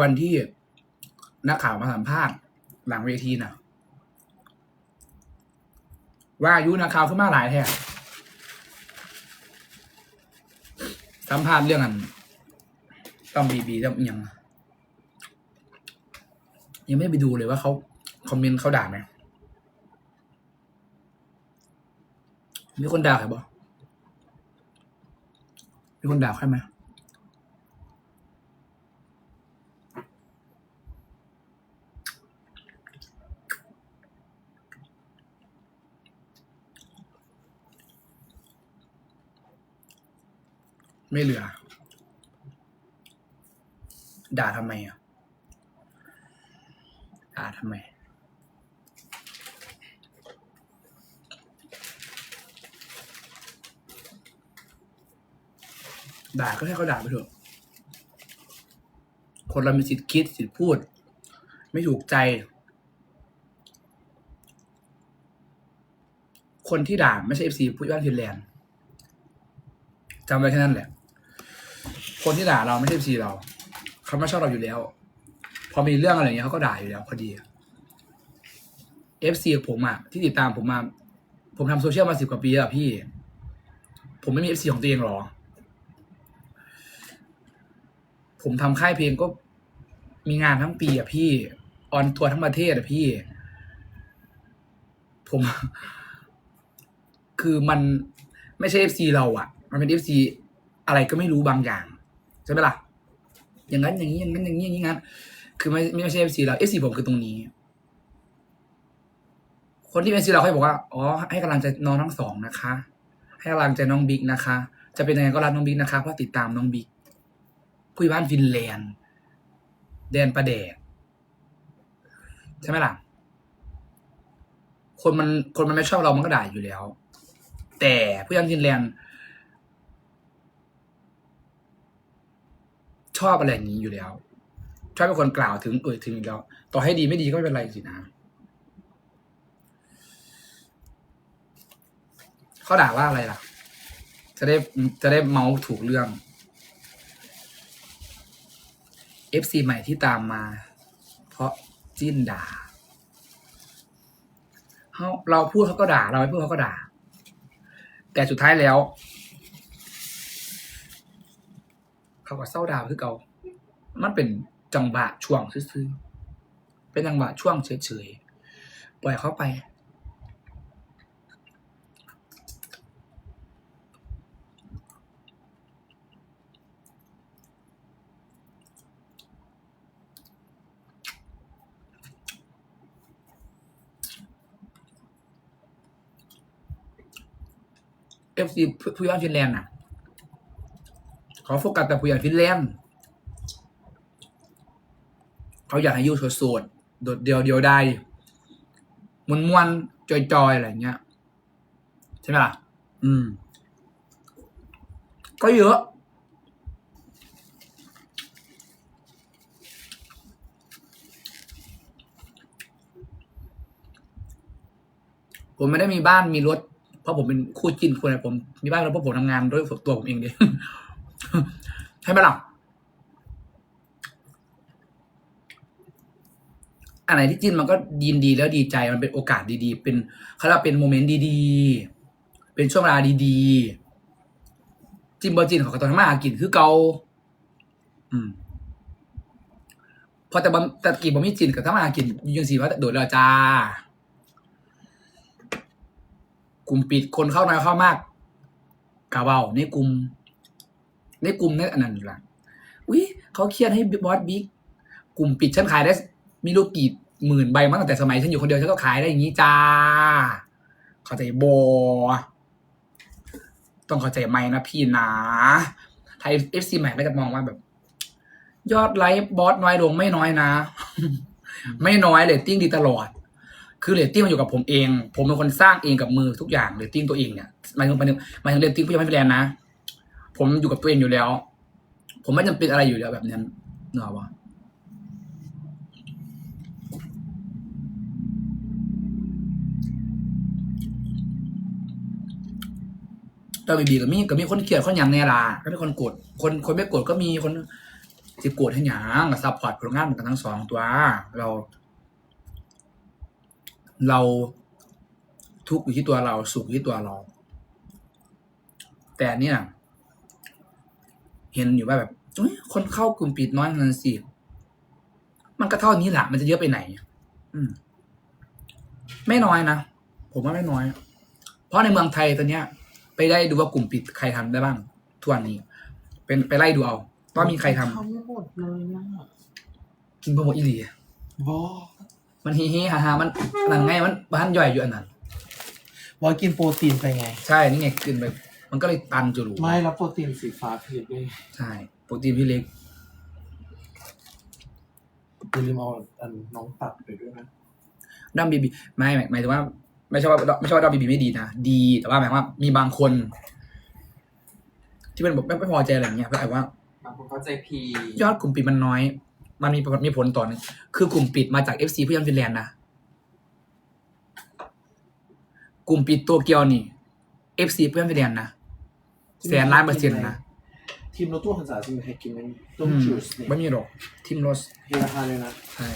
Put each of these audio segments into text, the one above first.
วันที่นักข่าวมาสัมภาษณ์หลังเวทีน่ะว่าอายุนักข่าวขึ้นมาหลายแท้สัมภาษณ์เรื่องอัน ต้องบีบีต้องยัง ยังไม่ไปดูเลยว่าเขาคอมเมนต์เขาด่าไหมมีคนด่าใครบ่มีคนด่าใครไหม ไม่เหลือ ด่าทำไมอะ ด่าทำไม ด่าก็ให้เขาด่าไปเถอะ คนเรามีสิทธิ์คิดสิทธิ์พูด ไม่ถูกใจ คนที่ด่าไม่ใช่เอฟซีผู้ย่านฟินแลนด์จำไว้แค่นั้นแหละ คนที่ด่าเราไม่ใช่เอฟซีเราเขาไม่ชอบเราอยู่แล้ว พอมีเรื่องอะไรเงี้ยเขาก็ด่าอยู่แล้วพอดีเอฟซีผมอะที่ติดตามผมมา ผมทำโซเชียลมาสิบกว่าปีแล้วอะพี่ ผมไม่มีเอฟซีของตัวเองหรอ ผมทำค่ายเพลงก็มีงานทั้งปีอะพี่ ออนทัวร์ทั้งประเทศอะพี่ ผม คือมันไม่ใช่เอฟซีเราอะมันเป็นเอฟซีอะไรก็ไม่รู้บางอย่าง ใช่ไหมล่ะ อย่างนั้นอย่างนี้อย่างนั้นอย่างนี้อย่างนี้งั้น คือไม่ไม่ใช่เอฟซีเราเอฟซีผมคือตรงนี้ คนที่เป็นเอฟซีเราเขาบอกว่า อ๋อ ให้กำลังใจน้องทั้งสองนะคะ ให้กำลังใจน้องบิ๊กนะคะ จะเป็นยังไงก็รักน้องบิ๊กนะคะ เพราะติดตามน้องบิ๊กผู้ใหญ่บ้านฟินแลนด์แดนประแดใช่ไหมล่ะ คนมันคนมันไม่ชอบเรามันก็ด่าอยู่แล้ว แต่ผู้ใหญ่บ้านฟินแลนด์ อบอะไรอย่างนี้อยู่แล้วชอบเป็นคนกล่าวถึงเอ่ยถึงอยู่แล้ว ต่อให้ดีไม่ดีก็ไม่เป็นไรสินะเขาด่าว่าอะไรล่ะ จะได้จะได้เมาส์ถูกเรื่อง FC ใหม่ที่ตามมา เพราะจิ้นด่าเขาเราพูดเขาก็ด่า เราไม่พูดเขาก็ด่า แต่สุดท้ายแล้ว เขาก็เศร้าด่าคือเก่ามันเป็นจังหวะช่วงซื่อๆเป็นจังหวะช่วงเฉยๆปล่อยเขาไปเอฟซีผู้ย่านฟินแลนด์น่ะ ขอโฟกัสแต่ผู้ย่านฟินแลนด์เขาอยากให้อยูโสดๆโดดเดียวเดียวได้มวนมวนๆจอยๆอะไรเงี้ย ใช่ไหมล่ะ อืม ก็เยอะ ผมไม่ได้มีบ้านมีรถ เพราะผมเป็นคู่จิ้นคนอะไรผม มีบ้านแล้วเพราะผมทำงานด้วยตัวผมเองเดี ใช่ไหมล่ะอันไหนที่จิ้นมันก็ยินดีแล้วดีใจมันเป็นโอกาสดีๆ เป็นเขาเรียกว่าเป็นโมเมนต์ดีๆ เป็นช่วงเวลาดีๆ จิ้นบอจิ้นเขาก็ต้องทำมาหากินคือเกาอืมพอแต่บะแต่กี่บะมีจินกับทำมาหากินยังสีว่าโดดแล้วจ้ากลุ่มปิดคนเข้าน้อยเข้ามากกาเบาในกลุ่ม ในกลุ่มนั่นอันนั้นอยู่ละอุ้ยเขาเครียดให้บอสบิ๊กกลุ่มปิดฉันขายได้มีลูกกี่หมื่นใบมาตั้งแต่สมัยฉันอยู่คนเดียวฉันก็ขายได้อย่างนี้จ้า เข้าใจบอต้องเข้าใจไหมนะพี่นะไทยเอฟซีใหม่ก็จะมองว่าแบบ ยอดไลฟ์บอสน้อยลงไม่น้อยนะ ไม่น้อยเรตติ้งดีตลอด คือเรตติ้งมันอยู่กับผมเอง ผมเป็นคนสร้างเองกับมือทุกอย่างเรตติ้งตัวเองเนี่ยหมายถึงหมายถึงหมายถึงเรตติ้งผู้ยังไม่แฟนนะ ผมอยู่กับตัวเองอยู่แล้ว ผมไม่จำเป็นอะไรอยู่แล้วแบบนั้นเนอะวะตอนบีบีก็มีก็มีคนเกลียดคนอย่างแน่ล่ะก็มีคนโกรธคนคนไม่โกรธก็มีคนสิโกรธให้หยังกับซัพพอร์ตผลงานเหมือนกันทั้งสองตัว เรา เราทุกข์อยู่ที่ตัวเรา สุขอยู่ที่ตัวเรา แต่เนี่ย เห็นอยู่ว่าแบบเอ้ยคนเข้ากลุ่มปิดน้อยเงินสิมันก็เท่านี้แหละมันจะเยอะไปไหน อืม ไม่น้อยนะ ผมว่าไม่น้อย เพราะในเมืองไทยตอนเนี้ย ไปได้ดูว่ากลุ่มปิดใครทำได้บ้างทุกวันนี้ เป็นไปไล่ดูเอาว่ามีใครทำทำหมดเลยนะกินโปรโมทอีหลีบอมันฮิฮิฮาฮามันนั่นไงมันบ้านย่อยอยู่อันนั้นบอกินโปรตีนไปไง ใช่ นี่ไงกินไป มันก็เลยตันจุรูไม่แล้วโปรตีนสีฟ้าผิดด้วยใช่โปรตีนพี่เล็กอย่าลืมเอาอันน้องตัดไปด้วยนะดัมบีบีไม่หมายหมายถึงว่า ไม่ใช่ว่าไม่ใช่ว่าดัมบีบีไม่ดีนะดีแต่ว่าหมายความว่า มีบางคน ที่มันแบบไม่ไม่พอใจอะไรอย่างเงี้ยเพราะว่าบางคนเข้าใจพียอดกลุ่มปิดมันน้อย มันมีมีผลต่อหนึงคือกลุ่มปิดมาจาก FC ผู้ยันฟินแลนด์นะกลุ่มปิดตัวเกียวนี่ FC ผู้ยันฟินแลนด์นะ แสนล้านเปอร์เซ็นต์นะทีมรถตู้หันษาซิมให้กินมันต้มอืมจูสเนี่ยไม่มีหรอกทีมโรสเฮราคาเลยนะใช่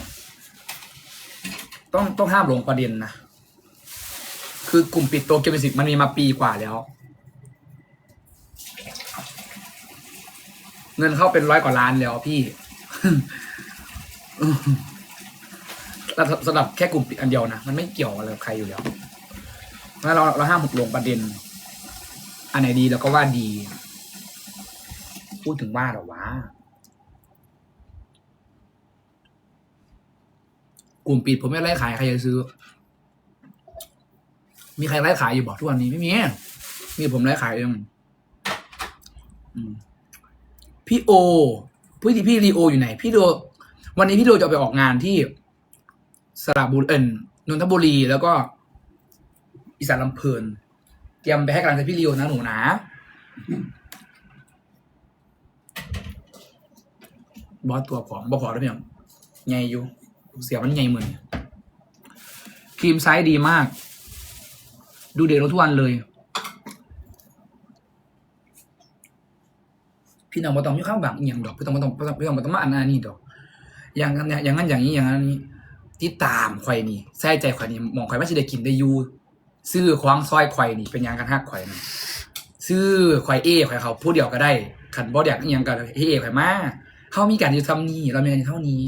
ต้องต้องห้ามหลงประเด็นนะ คือกลุ่มปิดตัวเกียวมิวสิกมันมีมาปีกว่าแล้ว เงินเข้าเป็นร้อยกว่าล้านแล้วพี่แล้วสำหรับแค่กลุ่มปิดอันเดียวนะ มันไม่เกี่ยวอะไรกับใครอยู่แล้วแล้วเราเราห้ามหุกลงประเด็น อันไหนดีเราก็ว่าดี พูดถึงว่าหรอวะกลุ่มปิดผมไม่ไล่ขายใครจะซื้อ มีใครไล่ขายอยู่บอกทุกวันนี้ไม่มีมีผมไล่ขายเองพี่โอพี่พี่รีโออยู่ไหน พี่โดวันนี้พี่โดจะไปออกงานที่สระบุรีเอ็นนนทบุรีแล้วก็อีสานลำเพลิน เตรียมไปให้กำลังใจพี่รีโอนะหนูนะ บอสตัวผอมบอผอมได้ไหมยังไงอยู่ เสียมันไงมือนครีมไซส์ดีมาก ดูเด็กลงทุกวันเลย พี่น้องมาต้องมีข้าวบางอย่างดอก พี่ต้องมาต้องพี่ต้องพี่ต้องมาต้องมาอันนั้นนี่ดอก อย่างนั้นอย่างนั้นอย่างนี้อย่างนั้นนี้ที่ตามข่อยนี่ใส่ใจข่อยนี่มองข่อยว่าสิได้กินได้ยู่ ซื้อควางซอยข่อยนี่เป็นยังกันฮักข่อยนี่ซื้อข่อยเอข่อยเขาผู้เดียวก็ได้ขันบ่อยากอหยังกันเฮเอข่อยมาเขามีการอยู่ทำนี่เรามีกันเท่านี้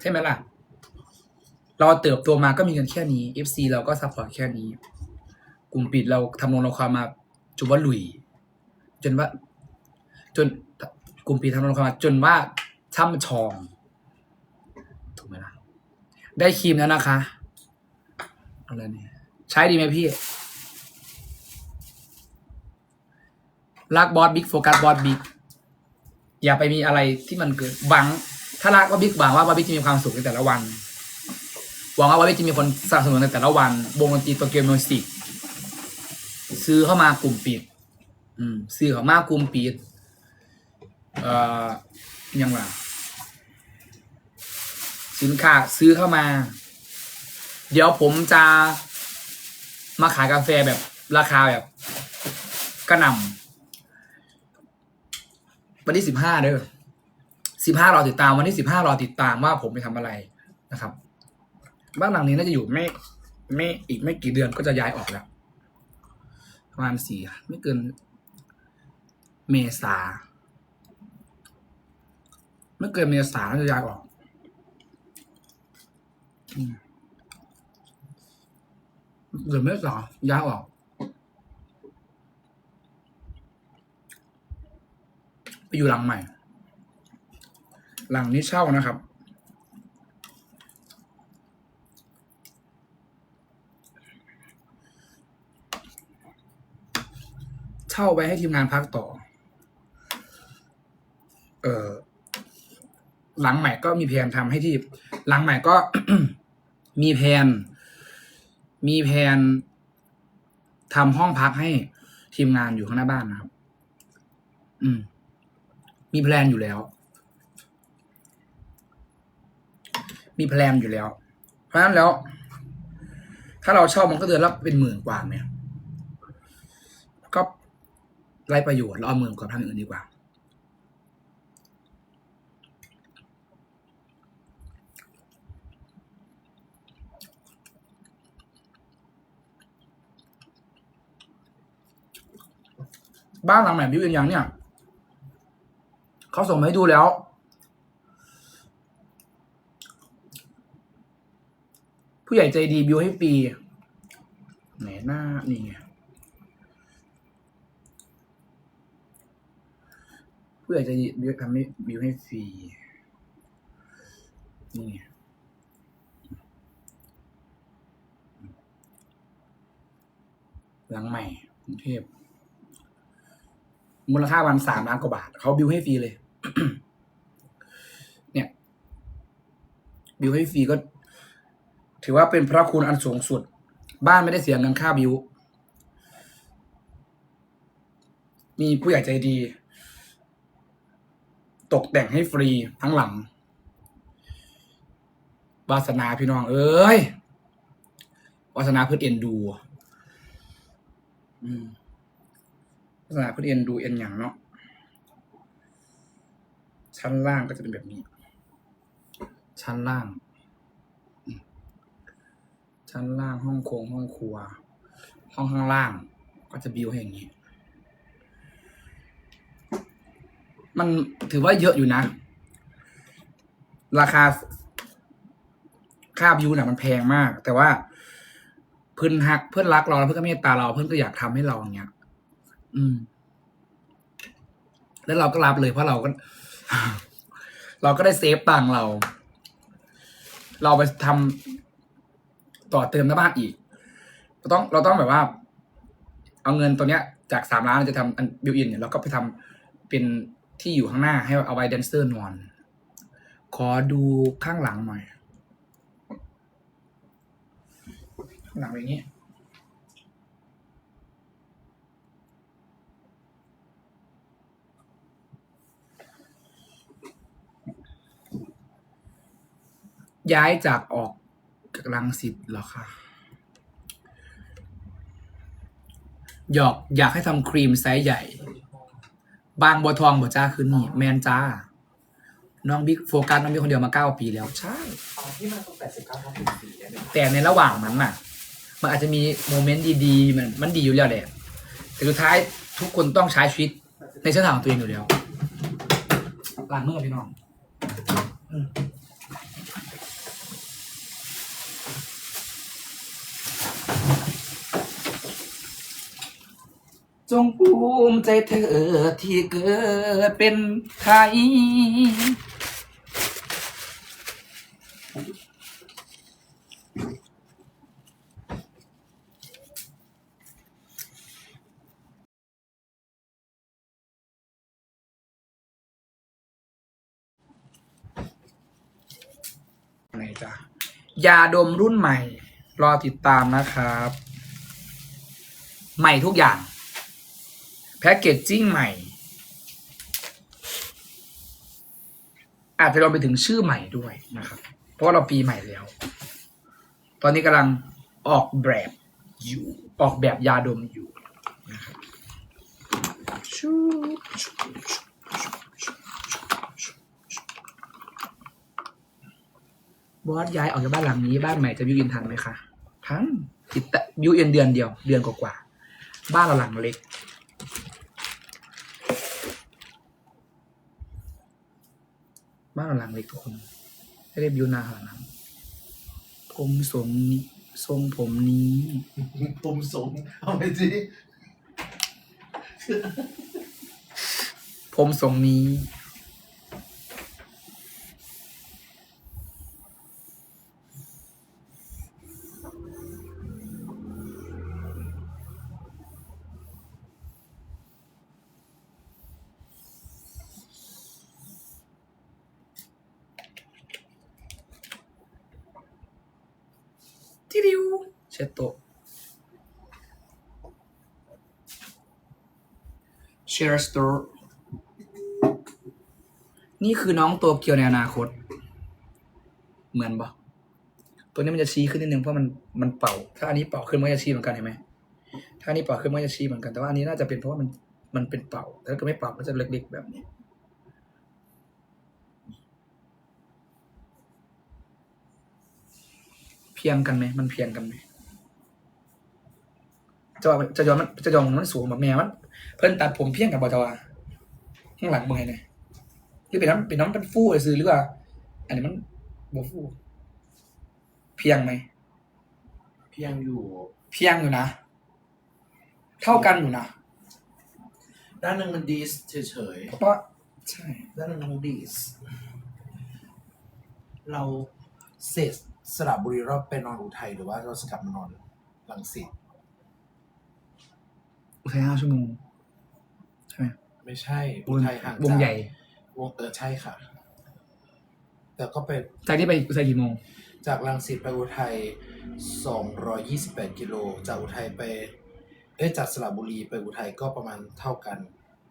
ใช่ไหมล่ะ เราเติบโตมาก็มีกันแค่นี้ FC เราก็ซัพพอร์ตแค่นี้ กลุ่มปิดเราทำลงราคามาจนว่าหลุย จนว่า จนกลุ่มปิดทำลงราคามาจนว่าช่ำชองถูกไหมล่ะได้ครีมแล้วนะคะอะไรเนี่ย ใช้ดีไหมพี่ รักบอสบิ๊กโฟกัสบอสบิ๊กอย่าไปมีอะไรที่มันเกิดบัง ถ้ารักว่าบิ๊กหวังว่าบอสบิ๊กจะมีความสุขในแต่ละวัน หวังว่าบอสบิ๊กจะมีคนสนับสนุนในแต่ละวันวงดนตรีโตเกียวมิวสิกซื้อเข้ามากลุ่มปิด อืม ซื้อเข้ามากลุ่มปิด เอ่อ ยังไงสินค้าซื้อเข้ามา เดี๋ยวผมจะ มาขายกาแฟแบบราคาแบบกระหน่ำวันที่สิบห้าเด้อสิบห้ารอติดตามวันที่สิบห้ารอติดตามว่าผมไปทำอะไรนะครับ บ้านหลังนี้น่าจะอยู่ไม่ไม่อีกไม่กี่เดือนก็จะย้ายออกแล้วประมาณสี่ไม่เกิน เมษาไม่เกินเมษาน่าจะย้ายออก เดือนเมษาย้ายออก ไปอยู่หลังใหม่ หลังนี้เช่านะครับ เช่าไว้ให้ทีมงานพักต่อ เออหลังใหม่ก็มีแผนทำให้ที่ หลังใหม่ก็มีแผน มีแผนทำห้องพักให้ทีมงานอยู่ข้างหน้าบ้านนะครับ อืม มีแพลนอยู่แล้ว มีแพลนอยู่แล้ว เพราะฉะนั้นแล้ว ถ้าเราเช่ามันก็เดือนละเป็นหมื่นกว่าเนี่ย ก็ไรประโยชน์เราเอาหมื่นกว่าทางอื่นดีกว่า บ้านหลังใหม่บิวเอ็นยังเนี่ยเขาส่งมาให้ดูแล้ว ผู้ใหญ่ใจดีบิวให้ฟรีไหนหน้านี่ไงผู้ใหญ่ใจดีบิวทำให้บิวให้ฟรีนี่ไงหลังใหม่กรุงเทพ มูลค่าวันสามล้านกว่าบาท เขาบิวให้ฟรีเลย เนี่ย บิวให้ฟรีก็ ถือว่าเป็นพระคุณอันสูงสุด บ้านไม่ได้เสียเงินค่าบิว มีผู้ใหญ่ใจดี ตกแต่งให้ฟรีทั้งหลังวาสนาพี่น้อง เอ้ยวาสนาเพื่อเอ็นดู อืม ษณะเพื่อเอ็นดูเอ็นอย่างเนาะชั้นล่างก็จะเป็นแบบนี้ ชั้นล่างอืมชั้นล่างห้องโคงห้องครัว ห้องข้างล่าง ก็จะบิวให้อย่างนี้ มันถือว่าเยอะอยู่นะ ราคา ค่าบิวเนี่ยมันแพงมาก แต่ว่าเพื่อนฮักเพื่อนรักเราแล้วเพื่อนก็เมตตาเราเพื่อนก็อยากทำให้เราอย่างเงี้ย อืม แล้วเราก็รับเลยเพราะเราก็ เราก็ได้เซฟตังเรา เราไปทำต่อเติมหน้าบ้านอีกเราต้องเราต้องแบบว่า เอาเงินตัวเนี้ย จากสามล้านจะทำอันบิวอินเนี่ยเราก็ไปทำเป็นที่อยู่ข้างหน้าให้เอาไว้แดนเซอร์นอน ขอดูข้างหลังหน่อย ข้างหลังอย่างนี้ ย้ายจากออกจากรังสิตเหรอคะหยอกอยากให้ทำครีมไซส์ใหญ่ บางบัวทองบัวจ้าคืนนี่แมนจ้า น้องบิ๊กโฟกัสน้องบิ๊กคนเดียวมาเก้าปีแล้ว ใช่เอาที่มันต้องแปดสิบเก้าทับสิบสี่เนี่ยแต่ในระหว่างนั้นน่ะ มันอาจจะมีโมเมนต์ดีๆ มันมันดีอยู่แล้วแหละแต่สุดท้ายทุกคนต้องใช้ชีวิตในเส้นทางของตัวเองอยู่แล้วล้างมือพี่น้อง จงภูมิใจเธอที่เกิดเป็นไทยไหนจ้ะยาดมรุ่นใหม่ รอติดตามนะครับ ใหม่ทุกอย่าง แพ็กเกจจิ้งใหม่ อาจจะรวมไปถึงชื่อใหม่ด้วยนะครับ เพราะเราปีใหม่แล้ว ตอนนี้กำลังออกแบบอยู่ออกแบบยาดมอยู่นะครับชูบอสย้ายออกจากบ้านหลังนี้บ้านใหม่จะบิวอินทันไหมคะ ทันติดบิวอินเดือนเดียว เดือนกว่าๆบ้านเราหลังเล็ก บ้านเราหลังเล็กทุกคนไม่ได้บิวนานขนาดนั้นผมทรงนี้ทรงผมนี้ผมสงเอาไปสิผมทรงนี้ ทิริวเช็ดโต๊ะ share store นี่คือน้องตัวเกียวในอนาคต เหมือนปะตัวนี้มันจะชี้ขึ้นนิดนึงเพราะมันมันเป่า ถ้าอันนี้เป่าขึ้นมันจะชี้เหมือนกันเห็นไหมถ้าอันนี้เป่าขึ้นมันจะชี้เหมือนกัน แต่ว่าอันนี้น่าจะเป็นเพราะว่ามันมันเป็นเป่าแต่ถ้าเกิดไม่เป่ามันจะเล็กๆแบบนี้เพียงกันไหมมันเพียงกันไหมจะจะยอมมันจะยอมมันสูงแบบแม่มัน เพิ่นตัดผมเพียงกับบอจวาข้างหลังมึงไงเนี่ยที่เป็นน้ำเป็นน้ำเป็นฟู่ซื้อหรือว่า อันนี้มันบฟู่เพียงไหม เพียงอยู่ เพียงอยู่นะ เท่ากันอยู่นะ ด้านหนึ่งมันดีสเฉยเพราะว่าใช่ ๆ ด้านหนึ่งมันดีส เราเสร็จสระบุรีรอบไปนอนอุทัยหรือว่าเราจะกลับมานอนลังสิต อุทัยห้าชั่วโมงใช่ไหมไม่ใช่อุทัยห่างจากวงใหญ่วงเออใช่ค่ะ แต่ก็เป็นจากที่ไปอุทัยกี่โมง จากลังสิตไปอุทัย228กิโลจากอุทัยไป เอ้ยจากสระบุรีไปอุทัยก็ประมาณเท่ากัน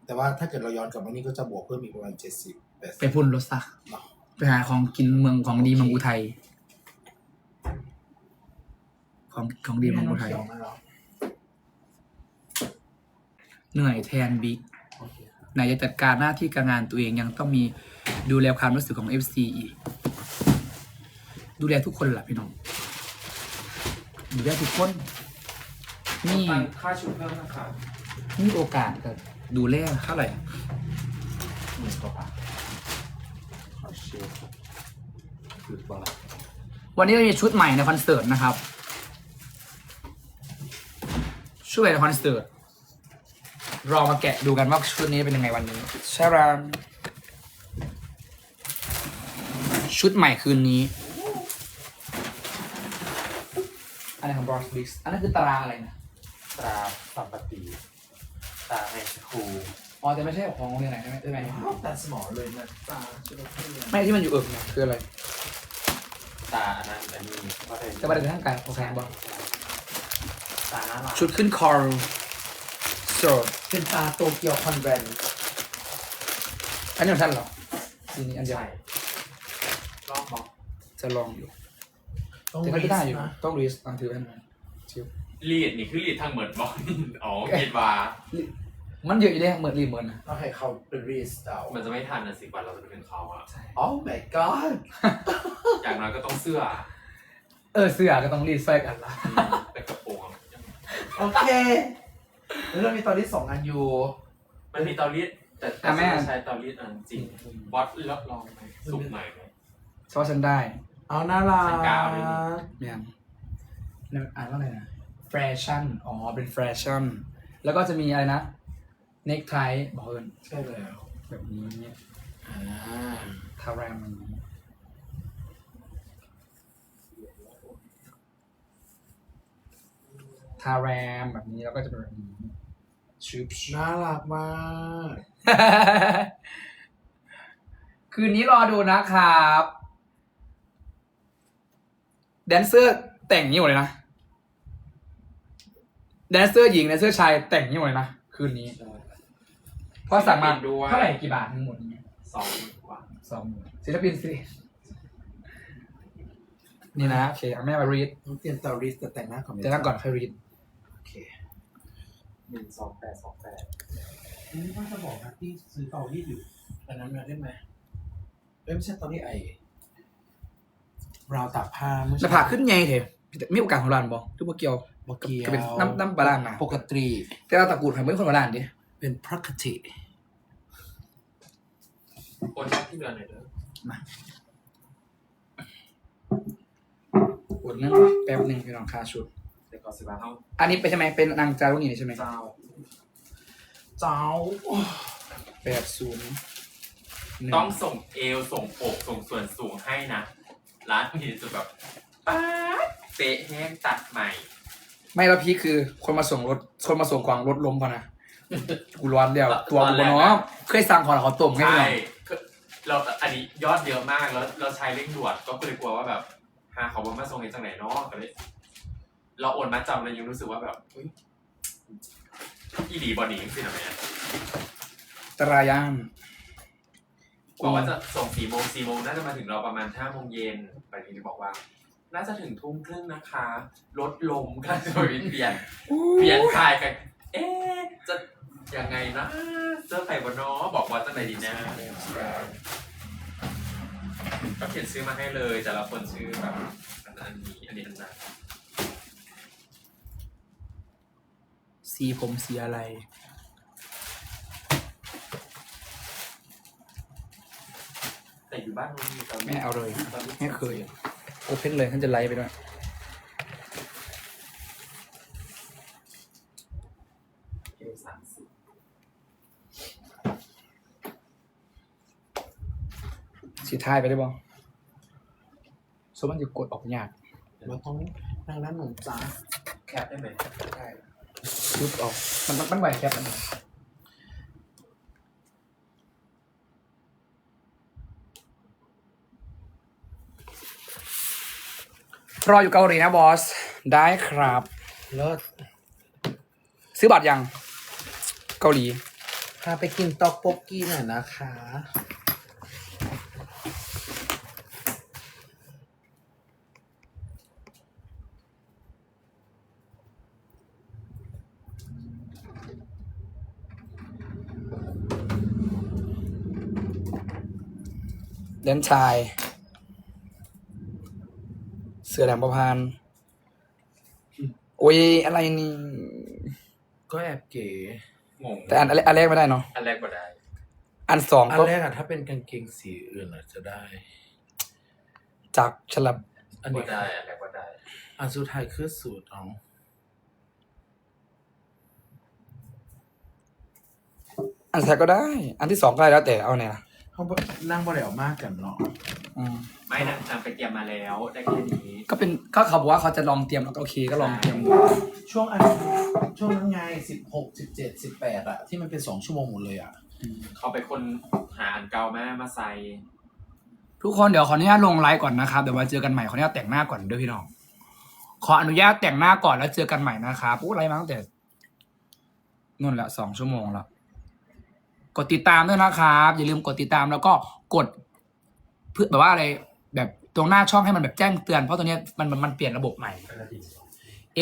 แต่ว่าถ้าเกิดเราย้อนกลับมานี่ก็จะบวกเพิ่มอีกประมาณ70 80ไปพุ่นรถซะไปหาของกินเมืองของดีเมืองอุทัยของของดีเมืองอุทัยเขียวมาแล้วเหนื่อยแทนบิ๊กโอเคครับ ไหนจะจัดการหน้าที่การงานตัวเองยังต้องมีดูแลความรู้สึกของ FC อีก ดูแลทุกคนแหละพี่น้อง ดูแลทุกคนนี่ ค่าชุดเพิ่มนะคะนี่โอกาสก็ดูแลเท่าไหร่หมื่นกว่าบาทขอเชียร์คือบาทวันนี้เรามีชุดใหม่ในคอนเสิร์ตนะครับ ชุดใหม่ในคอนเสิร์ต รอมาแกะดูกันว่าชุดนี้เป็นยังไงวันนี้ชารามชุดใหม่คืนนี้ อันนี้ของ Bronx b i x อันนั้นคือตราอะไรนะ ตราสัมปติตราไฮสคูลอ๋อ แต่ไม่ใช่ของโรงเรียนไหนใช่ไหมใช่ไหมว้าวแต่สมองเลยนะตาชุดละเพื่อนไม่ที่มันอยู่เอิบเนี่ยคืออะไร ตาอันนั้นอันนี้ก็ได้จะประเด็นทางการโอเคบอกตาหน้าหลังชุดขึ้นคอร์ สดเป็นตาโตเกียวคอนแวนอันนี้ของท่านเหรอสีนี้อันเดียวใช่รอบบอกจะลองอยู่ต้องแต่ก็รีไม่ได้อยู่นะต้องรีสอะถือไว้หน่อยชิวลีดนี่คือลีดทางเหมือนบอลอ๋อคิดว่ามันเยอะอยู่เลยเหมือนรีเหมือนนะต้องให้เขาเป็นรีสเอามันจะไม่ทันนะสิกว่าเราจะไปเป็นเขาอะโอ้ my god อย่างน้อยก็ต้องเสื้อ เออเสื้อก็ต้องรีดไฟกันละอืมแต่กระโปรงอะโอเคแล้ว เรามีตอนที่สองอันอยู่มันมีเตารีดแต่แต่ไม่ ใช้เตารีดอันจริงบอสรับรองไหมสุกหน่อยไหมชอบฉันได้เอาน่ารักสันกาวด้วยนี่ เนี่ยเนี่ยอ่านว่าอะไรนะแฟชั่นอ๋อเป็นแฟชั่น แล้วก็จะมีอะไรนะเน็กไทบอกเอิญใช่แล้วแบบนี้อ่า ทาแรมอย่างนี้ ทาแรมแบบนี้แล้วก็จะเป็นแบบนี้ชุบน่ารักมาก คืนนี้รอดูนะครับ แดนเซอร์แต่งอย่างนี้หมดเลยนะ แดนเซอร์หญิงแดนเซอร์ชายแต่งอย่างนี้หมดเลยนะ คืนนี้ เพราะสั่งมาด้วย เท่าไหร่กี่บาททั้งหมดเนี่ยสองกว่าสองหมื่นศิลปินสินี่นะโอเคเอาแม่มารีด ต้องเตรียมเตารีสแต่แต่งหน้าก่อนไหมจะนั่งก่อนค่อยรีดโอ เคหนึ่งสองแปดสองแปดนี่ว่าจะบอกนะที่ซื้อเตารีดอยู่อันนั้นมาได้ไหมเอ้ยไม่ใช่เตารีดไอ้ราวตากผ้าเมื่อแล้วผ่าขึ้นไงเถอะมีโอกาสของร้านบอกทุกเกี่ยว เมื่อกี้ก็เป็นน้ำน้ำปลาร้ามา ปกติแต่เราตระกูลผมไม่คนมาร้านดิเป็นพระคติโอนชอบที่เดือนไหนอยเด้อกดนั่นแป๊บหนึ่งพี่น้องค่าชุดแต่ ก่อนสิบาทเท่าอันนี้เป็นใช่ไหมเป็นนางจารุณีนี่ใช่ไหมเจ้า เจ้า แปดศูนย์ต้องส่งเอวส่งอกส่งส่วนสูงให้นะ ร้านนี้จะแบบป๊าดเป๊ะแห้งตัดใหม่ ไม่แล้วพี่คือคนมาส่งรถคนมาส่งกวางรถล้มพอนะ กูร้อนเดียวตัวกูบ่เนาะเคยสั่งขอเขาต้มให้ใช่พี่น้องคือเราอันนี้ยอดเยอะมากแล้วเราใช้เร่งด่วนก็เลยกลัวว่าแบบหาเขาว่ามาส่งเองจากไหนเนาะก็เลย เราโอนมาจำเลยยังรู้สึกว่าแบบเฮ้ยอีดีบอดี้สินะแม่ตรายานบอกว่าจะส่งสี่โมงสี่โมงน่าจะมาถึงเราประมาณห้าโมงเย็นไปนี้บอกว่า น่าจะถึงทุ่มครึ่งนะคะรถลมก็จะไปเปลี่ยนเปลี่ยนคายกัน เอ๊ะจะยังไงนะเสื้อไข่บนน้อบอกว่าตั้งไหนดีนะก็เขียนชื่อมาให้เลย แต่ละคนชื่อแบบอันนั้นอันนี้อันนี้อันนั้น สีผมสีอะไร แต่อยู่บ้านนู้นมีตอนนี้ไม่เอาเลยตอนนี้ไม่เคยโอเพนเลยท่านจะไลฟ์ไปด้วยเอวสามสิบสีท้ายไปได้บ่สมมันจะกดออกยาก เราต้องนั่งด้านหนุนจ้าแคปได้ไหมได้ ยุบออกมันมันมันไหวแคปมันรออยู่เกาหลีนะบอส ได้ครับเลิศซื้อบัตรยัง เกาหลี พาไปกินต๊อกโป๊กกี้หน่อยนะคะ เดนชาย เสือแหลมประพานโอ้ยอะไรนี่ ก็แอบเก๋งงแต่อันอันแรกอันแรกไม่ได้เนาะอันแรกก็ได้ อันสองอันก็แรกอะถ้าเป็นกางเกงสีอื่นอะจะได้ จากฉลับอันก็นี้ได้ อันแรกก็ได้ อันสุดท้ายคือสูตรเอาอันแรกก็ได้ อันที่สองก็ได้แล้วแต่เอาเนี่ยนะ เขาบ่นั่งบ่ได้เออกมากกันเนาะอืมไม่นางนางไปเตรียมมาแล้วได้แค่นี้ ก็เป็นก็เขาบอกว่าเขาจะลองเตรียมแล้วก็โอเคก็ลองเตรียมดูช่วงอันช่วงนั้นไงสิบหกสิบเจ็ดสิบแปดอะที่มันเป็นสองชั่วโมงหมดเลยอะเขาไปคนหาอันเก่ามามาใส่ทุกคนเดี๋ยวขออนุญาตลงไลฟ์ก่อนนะครับเดี๋ยวมาเจอกันใหม่ขออนุญาตแต่งหน้าก่อนเด้วยพี่น้อง ขออนุญาตแต่งหน้าก่อนแล้วเจอกันใหม่นะครับอู้ไลฟ์มาตั้งแต่นู่นแหละสองชั่วโมงแล้ว กดติดตามด้วยนะครับ อย่าลืมกดติดตามแล้วก็กดเพื่อแบบว่าอะไรแบบตรงหน้าช่องให้มันแบบแจ้งเตือนเพราะตัวเนี้ยมันมันมันเปลี่ยนระบบใหม่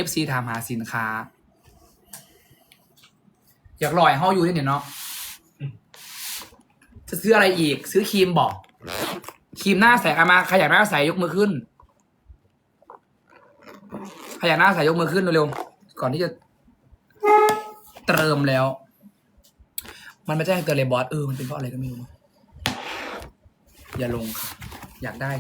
FC ถามหาสินค้า อยากลอยเฮาอยู่ที่เนี่ยเนาะจะซื้ออะไรอีก ซื้อครีมบอกครีมหน้าใสเอามาใครอยากหน้าใสยกมือขึ้นใครอยากหน้าใสยกมือขึ้นเร็วๆก่อนที่จะเติมแล้ว มันไม่แจ้งเตือนเลยบอสเออมันเป็นเพราะอะไรก็ไม่รู้ อย่าลงค่ะ อยากได้